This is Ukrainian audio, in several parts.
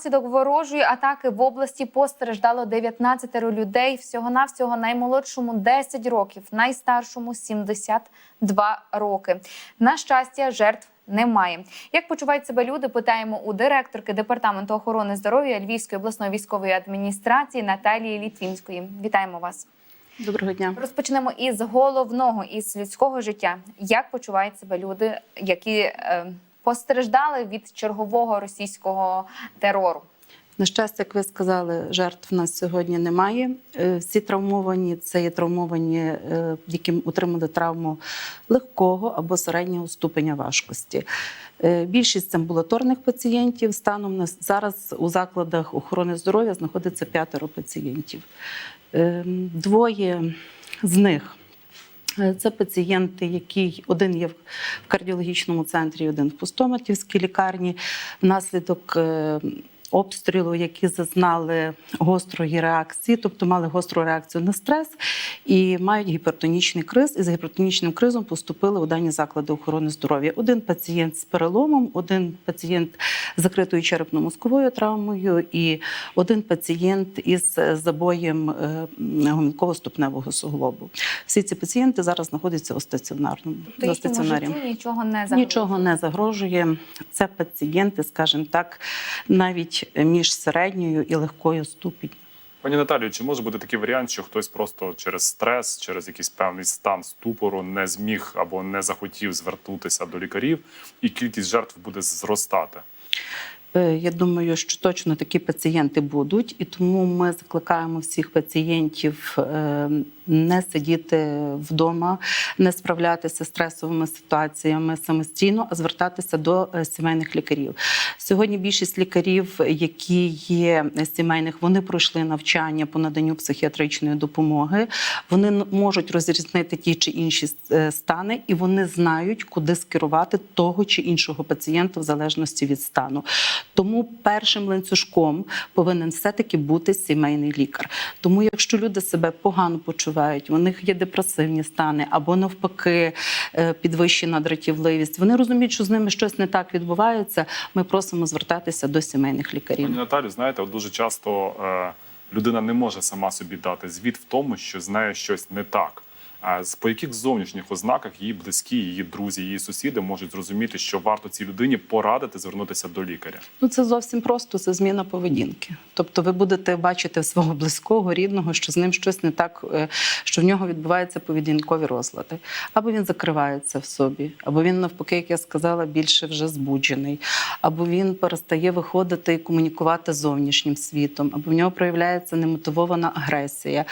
Внаслідок ворожої атаки в області постраждало 19 людей. Всього навсього наймолодшому 10 років, найстаршому 72 роки. На щастя, жертв. Немає. Як почувають себе люди? Питаємо у директорки департаменту охорони здоров'я Львівської обласної військової адміністрації Наталії Літвінської. Вітаємо вас. Доброго дня. Розпочнемо із головного із людського життя. Як почувають себе люди, які е, постраждали від чергового російського терору? На щастя, як ви сказали, жертв в нас сьогодні немає. Е, Всі травмовані це є травмовані, е, які отримали травму легкого або середнього ступеня важкості. Е, Більшість амбулаторних пацієнтів станом на зараз у закладах охорони здоров'я знаходиться п'ятеро пацієнтів. Е, Двоє з них. Е, Це пацієнти, які один є в кардіологічному центрі, один в пустоматівській лікарні. Внаслідок е, обстрілу, які зазнали гострої реакції, тобто мали гостру реакцію на стрес і мають гіпертонічний криз. І з гіпертонічним кризом поступили у дані заклади охорони здоров'я. Один пацієнт з переломом, один пацієнт з закритою черепно-мозковою травмою, і один пацієнт із забоєм е, гомілково-ступневого суглобу. Всі ці пацієнти зараз знаходяться у стаціонарному То на стаціонарі. нічого не загрожує? Нічого не загрожує. Це пацієнти, скажімо так, навіть між середньою і легкою ступінь. Пані Наталію, чи може бути такий варіант, що хтось просто через стрес, через якийсь певний стан ступору не зміг або не захотів звернутися до лікарів, і кількість жертв буде зростати? Е, Я думаю, що точно такі пацієнти будуть, і тому ми закликаємо всіх пацієнтів е, не сидіти вдома, не справлятися з стресовими ситуаціями самостійно, а звертатися до е, сімейних лікарів. Сьогодні більшість лікарів, які є сімейних, вони пройшли навчання по наданню психіатричної допомоги. Вони можуть розрізнити ті чи інші е, стани, і вони знають, куди скерувати того чи іншого пацієнта в залежності від стану. Тому першим ланцюжком повинен все-таки бути сімейний лікар. Тому, якщо люди себе погано почувають, у них є депресивні стани або навпаки е, підвищена дратівливість, вони розуміють, що з ними щось не так відбувається. Ми просимо звертатися до сімейних лікарів. Пані Наталю, знаєте, дуже часто е, людина не може сама собі дати звіт в тому, що з нею щось не так. По яких зовнішніх ознаках її близькі, її друзі, її сусіди можуть зрозуміти, що варто цій людині порадити звернутися до лікаря? Ну це зовсім просто це зміна поведінки. Тобто, ви будете бачити свого близького, рідного, що з ним щось не так, е, що в нього відбуваються поведінкові розлади. Або він закривається в собі, або він, навпаки, як я сказала, більше вже збуджений, або він перестає виходити і комунікувати з зовнішнім світом, або в нього проявляється немотивована агресія.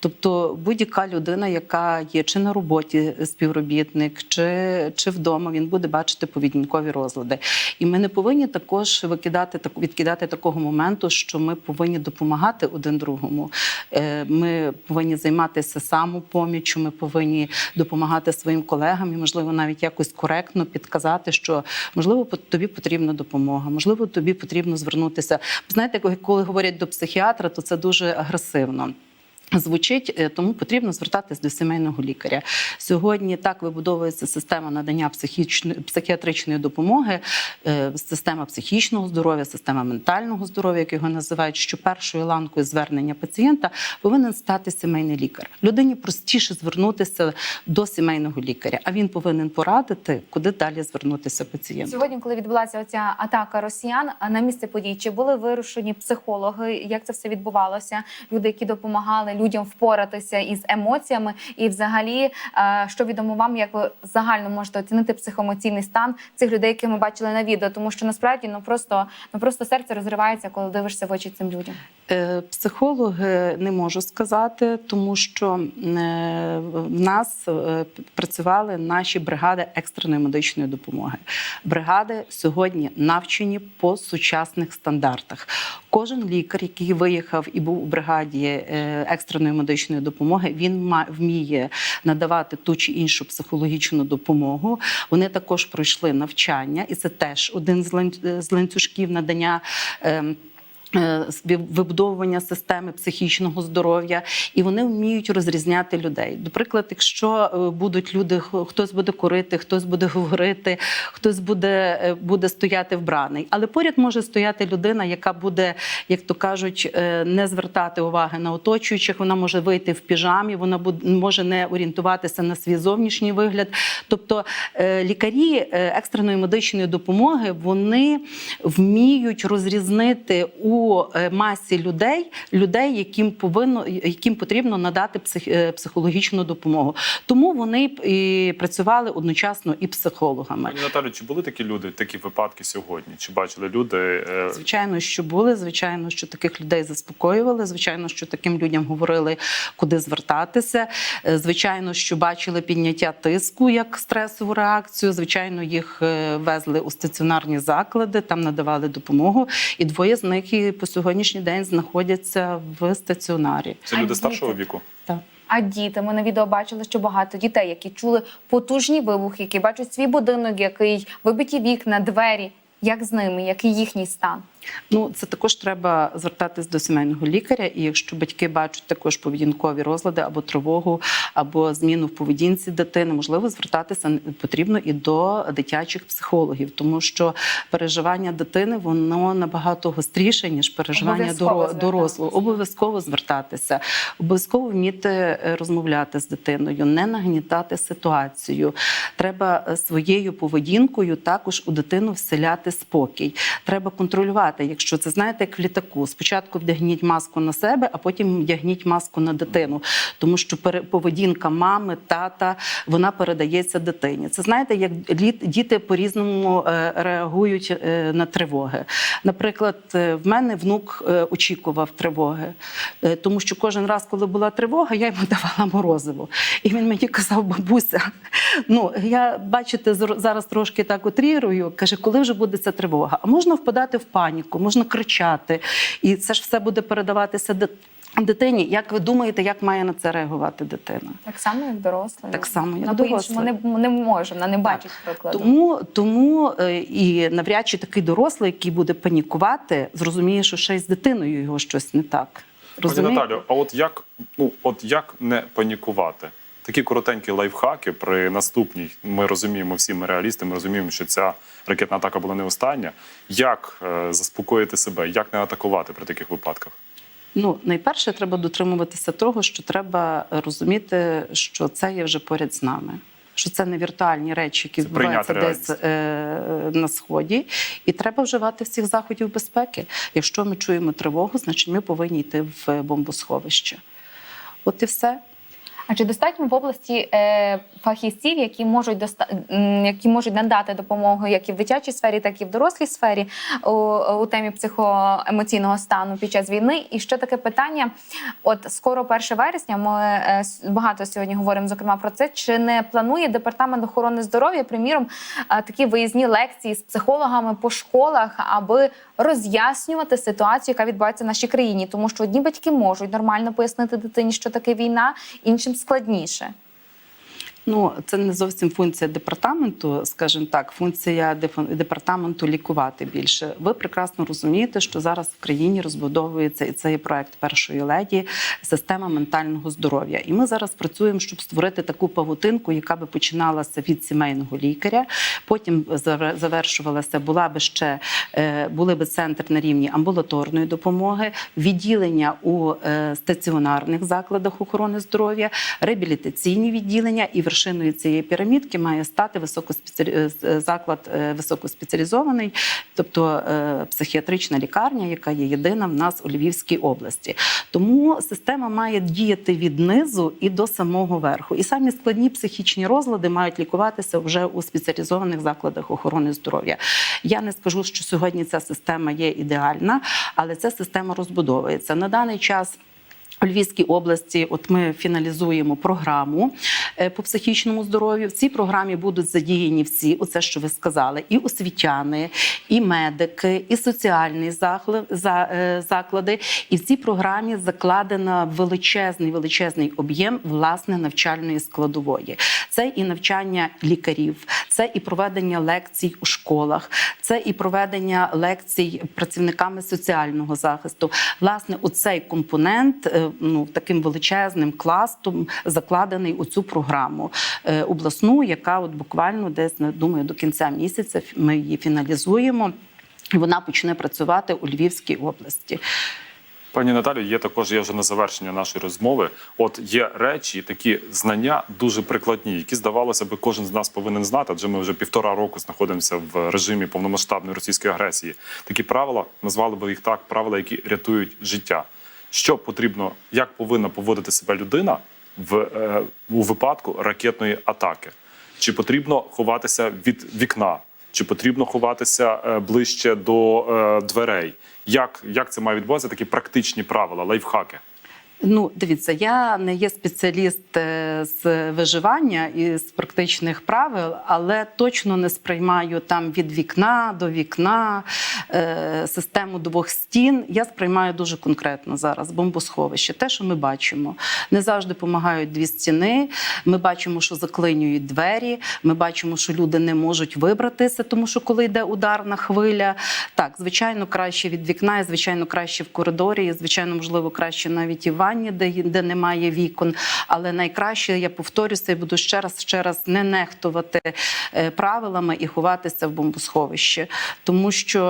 Тобто, будь-яка людина, яка є чи на роботі співробітник, чи, чи вдома, він буде бачити поведінкові розлади. І ми не повинні також викидати відкидати такого моменту, що ми повинні допомагати один другому. Е, Ми повинні займатися самопоміччю, ми повинні допомагати своїм колегам і, можливо, навіть якось коректно підказати, що можливо тобі потрібна допомога, можливо, тобі потрібно звернутися. Знаєте, коли говорять до психіатра, то це дуже агресивно. Звучить, е, тому потрібно звертатись до сімейного лікаря. Сьогодні так вибудовується система надання психічної психіатричної допомоги, е, система психічного здоров'я, система ментального здоров'я, як його називають. Що першою ланкою звернення пацієнта повинен стати сімейний лікар. Людині простіше звернутися до сімейного лікаря, а він повинен порадити, куди далі звернутися пацієнту. Сьогодні, коли відбулася оця атака росіян, на місце подій чи були вирушені психологи? Як це все відбувалося? Люди, які допомагали людям впоратися із емоціями, і взагалі, е, що відомо вам, як ви загально можете оцінити психоемоційний стан цих людей, яких ми бачили на відео, тому що насправді ну просто ну просто серце розривається, коли дивишся в очі цим людям. Е, Психологи не можу сказати, тому що е, в нас працювали наші бригади екстреної медичної допомоги. Бригади сьогодні навчені по сучасних стандартах. Кожен лікар, який виїхав і був у бригаді е, екстреної медичної допомоги, він вміє надавати ту чи іншу психологічну допомогу. Вони також пройшли навчання, і це теж один з лан- з ланцюжків надання. Е, вибудовування системи психічного здоров'я, і вони вміють розрізняти людей. До прикладу, якщо е, будуть люди, хтось буде курити, хтось буде говорити, хтось буде, е, буде стояти вбраний, але поряд може стояти людина, яка буде, як то кажуть, не звертати уваги на оточуючих. Вона може вийти в піжамі, вона буде може не орієнтуватися на свій зовнішній вигляд. Тобто лікарі екстреної медичної допомоги вони вміють розрізнити у е, масі людей людей, яким повинно яким потрібно надати псих, е, психологічну допомогу. Тому вони і працювали одночасно і психологами. Пані Наталю, чи були такі люди, такі випадки сьогодні? Чи бачили люди? е, Звичайно, що були. Звичайно, що таких людей заспокоювали. Звичайно, що таким людям говорили, куди звертатися. Звичайно, що бачили підняття тиску як стресову реакцію. Звичайно, їх везли у стаціонарні заклади, там надавали допомогу. І двоє з них і по сьогоднішній день знаходяться в стаціонарі. Це люди старшого віку? Так. А діти, ми на відео бачили, що багато дітей, які чули потужні вибухи, які бачать свій будинок, який вибиті вікна, двері. Як з ними, який їхній стан? Ну, це також треба звертатись до сімейного лікаря. І якщо батьки бачать також поведінкові розлади або тривогу, або зміну в поведінці дитини, можливо, звертатися потрібно і до дитячих психологів, тому що переживання дитини воно набагато гостріше ніж переживання дорослого. Обов'язково звертатися, обов'язково вміти е, розмовляти з дитиною, не нагнітати ситуацію. Треба е, своєю поведінкою також у дитину вселяти спокій. Треба контролювати, якщо це знаєте, як в літаку. Спочатку вдягніть маску на себе, а потім вдягніть маску на дитину, тому що поведінка мами, тата вона передається дитині. Це знаєте, як діти по-різному е, реагують е, на тривоги. Наприклад, е, в мене внук очікував тривоги, тому що кожен раз, коли була тривога, я йому давала морозиво. І він мені казав, бабуся, ну я бачите, зараз трошки так утрірую. Каже, коли вже буде ця тривога? А можна впадати в паніку, можна кричати, і це ж все буде передаватися дитині. Як ви думаєте, як має на це реагувати дитина? Так само, як дорослий. Так само, як Ну, не, не може, вона не бачить прикладу. Тому, тому е, і навряд чи такий дорослий, який буде панікувати, зрозуміє, що ще й з дитиною його щось не так. Пані Розумієте? Наталю, а от як ну от як не панікувати? Такі коротенькі лайфхаки при наступній. Ми розуміємо, всі ми реалісти. Ми розуміємо, що ця ракетна атака була не остання. Як е, заспокоїти себе, як не атакувати при таких випадках? Ну, найперше, треба дотримуватися того, що треба розуміти, що це є вже поряд з нами. Що це не віртуальні речі, які відбуваються десь е, на сході, і треба вживати всіх заходів безпеки. Якщо ми чуємо тривогу, значить ми повинні йти в бомбосховище. От і все. А чи достатньо в області е, фахівців, які можуть доста... які можуть надати допомогу як і в дитячій сфері, так і в дорослій сфері у, у темі психоемоційного стану під час війни? І ще таке питання: от скоро 1 вересня. Ми е, багато сьогодні говоримо зокрема про це. Чи не планує департамент охорони здоров'я, приміром, е, такі виїзні лекції з психологами по школах, аби роз'яснювати ситуацію, яка відбувається в нашій країні, тому що одні батьки можуть нормально пояснити дитині, що таке війна, іншим складніше. Ну, це не зовсім функція департаменту, скажімо так, функція департаменту лікувати більше. Ви прекрасно розумієте, що зараз в країні розбудовується і це є проект першої леді система ментального здоров'я. І ми зараз працюємо, щоб створити таку павутинку, яка би починалася від сімейного лікаря, потім завершувалася, була би ще е, були би центр на рівні амбулаторної допомоги, відділення у е, стаціонарних закладах охорони здоров'я, реабілітаційні відділення і вершиною цієї пірамідки має стати високоспеціалі... е, заклад е, високоспеціалізований, тобто е, психіатрична лікарня, яка є єдина в нас у Львівській області. Тому система має діяти від низу і до самого верху. І самі складні психічні розлади мають лікуватися вже у спеціалізованих закладах охорони здоров'я. Я не скажу, що сьогодні ця система є ідеальна, але ця система розбудовується на даний час. У Львівській області, от ми фіналізуємо програму е, по психічному здоров'ю. В цій програмі будуть задіяні всі, оце що ви сказали, і освітяни, і медики, і соціальні е, заклади. І в цій програмі закладено величезний величезний об'єм власне навчальної складової. Це і навчання лікарів, це і проведення лекцій у школах, це і проведення лекцій працівниками соціального захисту. Власне, оцей компонент е, ну таким величезним кластом закладений у цю програму е, обласну, яка от буквально десь думаю до кінця місяця ми її фіналізуємо. І вона почне працювати у Львівській області. Пані Наталю, є також є вже на завершення нашої розмови. От є речі, такі знання дуже прикладні, які здавалося би, кожен з нас повинен знати, адже ми вже півтора року знаходимося в режимі повномасштабної російської агресії. Такі правила назвали би їх так: правила, які рятують життя. Що потрібно, як повинна поводити себе людина в е, у випадку ракетної атаки? Чи потрібно ховатися від вікна? Чи потрібно ховатися е, ближче до е, дверей? Як, як це має відбуватися? Такі практичні правила, лайфхаки. Ну, дивіться, я не є спеціаліст е, з виживання і з практичних правил, але точно не сприймаю там від вікна до вікна е, систему двох стін. Я сприймаю дуже конкретно зараз бомбосховище. Те, що ми бачимо, не завжди допомагають дві стіни. Ми бачимо, що заклинюють двері. Ми бачимо, що люди не можуть вибратися, тому що коли йде ударна хвиля, так звичайно, краще від вікна, і звичайно, краще в коридорі, і звичайно, можливо, краще навіть і в ванні, де, де немає вікон. Але найкраще, я повторюся і буду ще раз ще раз не нехтувати е, правилами і ховатися в бомбосховище, тому що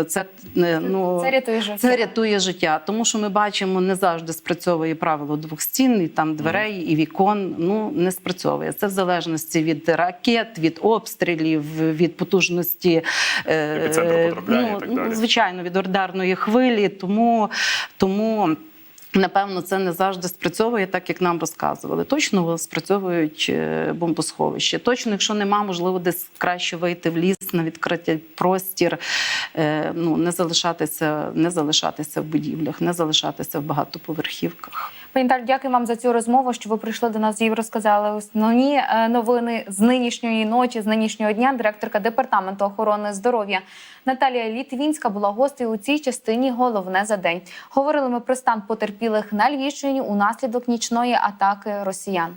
е, це е, ну Це рятує життя. Це рятує життя, тому що ми бачимо, не завжди спрацьовує правило двох стін, і там дверей, і вікон. Ну не спрацьовує. Це в залежності від ракет, від обстрілів, від потужності е, Епіцентру потрапляння і так далі. звичайно, від ударної хвилі. Тому тому. Напевно, це не завжди спрацьовує так, як нам розказували. Точно спрацьовують е, бомбосховища. Точно, якщо нема, можливо, десь краще вийти в ліс на відкритий простір, е, ну не залишатися, не залишатися в будівлях, не залишатися в багатоповерхівках. Пані Таль, дякую вам за цю розмову, що ви прийшли до нас і розказали основні е, новини з нинішньої ночі, з нинішнього дня. Директорка департаменту охорони здоров'я Наталія Літвінська була гостею у цій частині. Головне за день. Говорили ми про стан потерпілих на Львівщині унаслідок нічної атаки росіян.